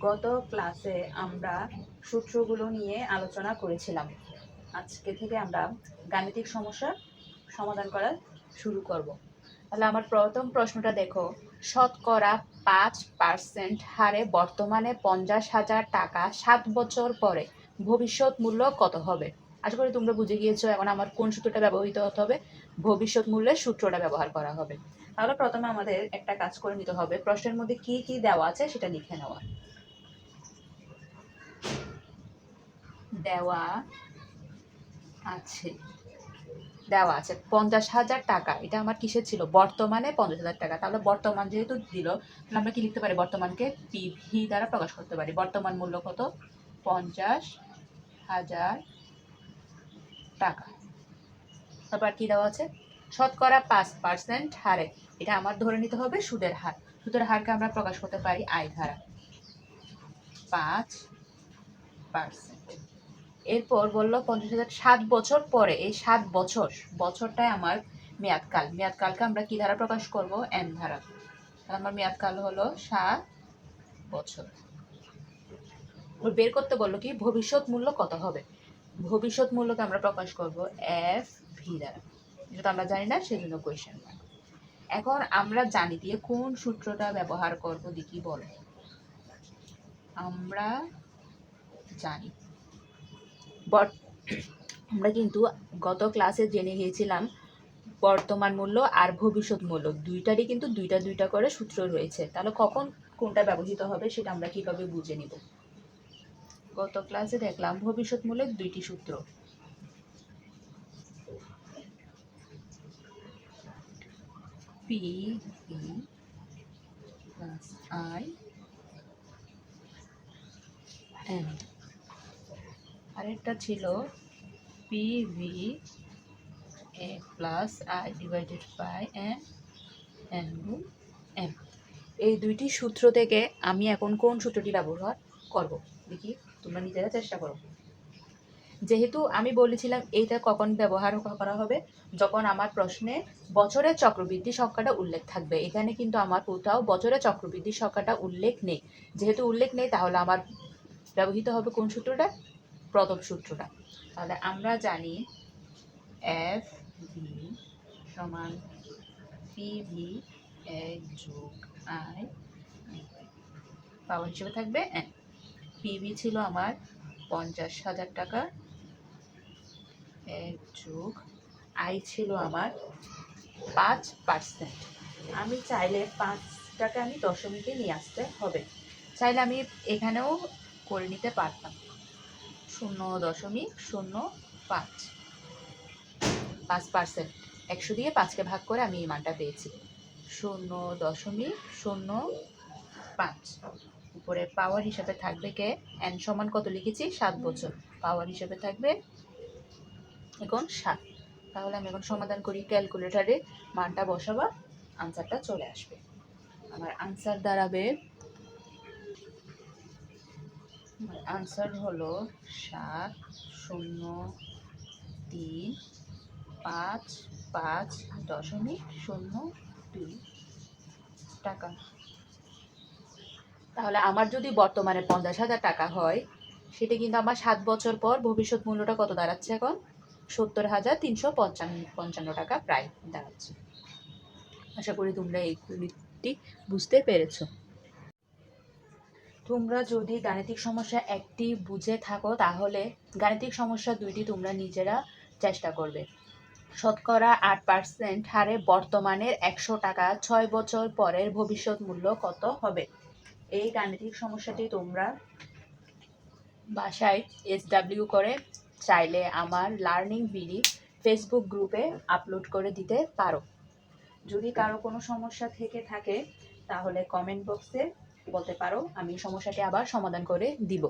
গত ক্লাসে আমরা সূত্রগুলো নিয়ে আলোচনা করেছিলাম। আজকে থেকে আমরা গাণিতিক সমস্যা সমাধান করা শুরু করব। তাহলে আমার প্রথম প্রশ্নটা দেখো। শতকরা পাঁচ পার্সেন্ট হারে বর্তমানে পঞ্চাশ হাজার টাকা সাত বছর পরে ভবিষ্যৎ মূল্য কত হবে? আশা করি তোমরা বুঝে গিয়েছো, এখন আমার কোন সূত্রটা ব্যবহৃত হতে হবে? ভবিষ্যৎ মূল্যের সূত্রটা ব্যবহার করা হবে। তাহলে প্রথমে আমাদের একটা কাজ করে নিতে হবে। প্রশ্নের মধ্যে কি কি দেওয়া আছে সেটা লিখে নেওয়া। দেওয়া আছে। দেওয়া আছে। পঞ্চাশ হাজার টাকা। এটা আমার কিসের ছিল? বর্তমানে পঞ্চাশ হাজার টাকা। তাহলে বর্তমান যেহেতু দিল, তাহলে আমরা কি লিখতে পারি? বর্তমানকে পিভি দ্বারা প্রকাশ করতে পারি। বর্তমান মূল্য কত? পঞ্চাশ হাজার টাকা। তারপর কি দেওয়া আছে? শতকরা পাঁচ পার্সেন্ট হারে। এটা আমার ধরে নিতে হবে সুদের হার। সুদের হারকে আমরা প্রকাশ করতে পারি আয় ধারা। পাঁচ পার্সেন্ট। এরপর বলল, পঞ্চাশ হাজার সাত বছর পরে, এই সাত বছর বছরটাই আমার মেয়াদকাল মেয়াদকালকে আমরা কি ধারা প্রকাশ করব? এন ধারা। আমার মেয়াদকাল হলো সাত বছর। বের করতে বলল কি, ভবিষ্যৎ মূল্য কত হবে? ভবিষ্যৎ মূল্যকে আমরা প্রকাশ করব এফ ভি দ্বারা। এটা তো আমরা জানি না, সেজন্য কোয়েশ্চেন এখন আমরা জানি দিয়ে কোন সূত্রটা ব্যবহার করব দেখি বলো? আমরা জানি। বট আমরা কিন্তু গত ক্লাসে জেনে গিয়েছিলাম বর্তমান মূল্য আর ভবিষ্যৎ মূল্য। দুইটারই কিন্তু দুইটা দুইটা করে সূত্র রয়েছে। তাহলে কখন কোনটা ব্যবহৃত হবে সেটা আমরা কীভাবে বুঝে নিব? গত ক্লাসে দেখলাম ভবিষ্যৎ মূল্যের দুইটি সূত্র। পি প্লাস আই এন আরেকটা ছিল P V A plus I divided by N N গুণ এম এই দুইটি সূত্র থেকে আমি এখন কোন সূত্রটি ব্যবহার করব? দেখি, তোমরা নিজেরা চেষ্টা করো। যেহেতু আমি বলেছিলাম এইটা কখন ব্যবহার করা হবে, যখন আমার প্রশ্নে বছরের চক্রবৃদ্ধি সংখ্যাটা উল্লেখ থাকবে। এখানে কিন্তু আমার কোথাও বছরের চক্রবৃদ্ধি সংখ্যাটা উল্লেখ নেই। যেহেতু উল্লেখ নেই, তাহলে আমার ব্যবহৃত হবে কোন সূত্রটা? প্রথম সূত্রটা। তাহলে আমরা জানি এফ ভি সমান পি ভি এক যোগ আই পাওয়ার হিসেবে থাকবে এন পিভি ছিল আমার পঞ্চাশ হাজার টাকা। এক যোগ আই ছিল আমার পাঁচ পার্সেন্ট আমি চাইলে পাঁচটাকে আমি দশমিকে নিয়ে আসতে হবে। চাইলে আমি এখানেও করে নিতে পারতাম। শূন্য দশমিক শূন্য পাঁচ। পাঁচ পার্সেন্ট একশো দিয়ে পাঁচকে ভাগ করে আমি এই মানটা পেয়েছি। শূন্য দশমিক শূন্য পাঁচ। উপরে পাওয়ার হিসাবে থাকবে কে? এন সমান কত লিখেছি? সাত বছর। পাওয়ার হিসাবে থাকবে এখন সাত। তাহলে আমি এখন সমাধান করি ক্যালকুলেটারে মানটা বসাবা আনসারটা চলে আসবে। আমার আনসার দাঁড়াবে আনসার হলো সাত, শূন্য, তিন, পাঁচ পাঁচ, দশমিক শূন্য দুই টাকা। তাহলে আমার যদি বর্তমানে পঞ্চাশ হাজার টাকা হয়, সেটা কিন্তু আমার সাত বছর পর ভবিষ্যৎ মূল্যটা কত দাঁড়াচ্ছে এখন? সত্তর হাজার তিনশো পঞ্চান্ন পঞ্চান্ন টাকা প্রায় দাঁড়াচ্ছে। আশা করি তোমরা এই বুঝতে পেরেছ। তোমরা যদি গাণিতিক সমস্যা একটি বুঝে থাকো, তাহলে গাণিতিক সমস্যা দুইটি তোমরা নিজেরা চেষ্টা করবে। শতকরা আট পার্সেন্ট হারে বর্তমানের একশো টাকা ছয় বছর পরের ভবিষ্যৎ মূল্য কত হবে? এই গাণিতিক সমস্যাটি তোমরা বাসায় এস ডাব্লিউ করে চাইলে আমার লার্নিং বিডি ফেসবুক গ্রুপে আপলোড করে দিতে পারো। যদি কারও কোনো সমস্যা থেকে থাকে, তাহলে কমেন্ট বক্সে বলতে পারো আমি সমস্যাটি আবার সমাধান করে দিব।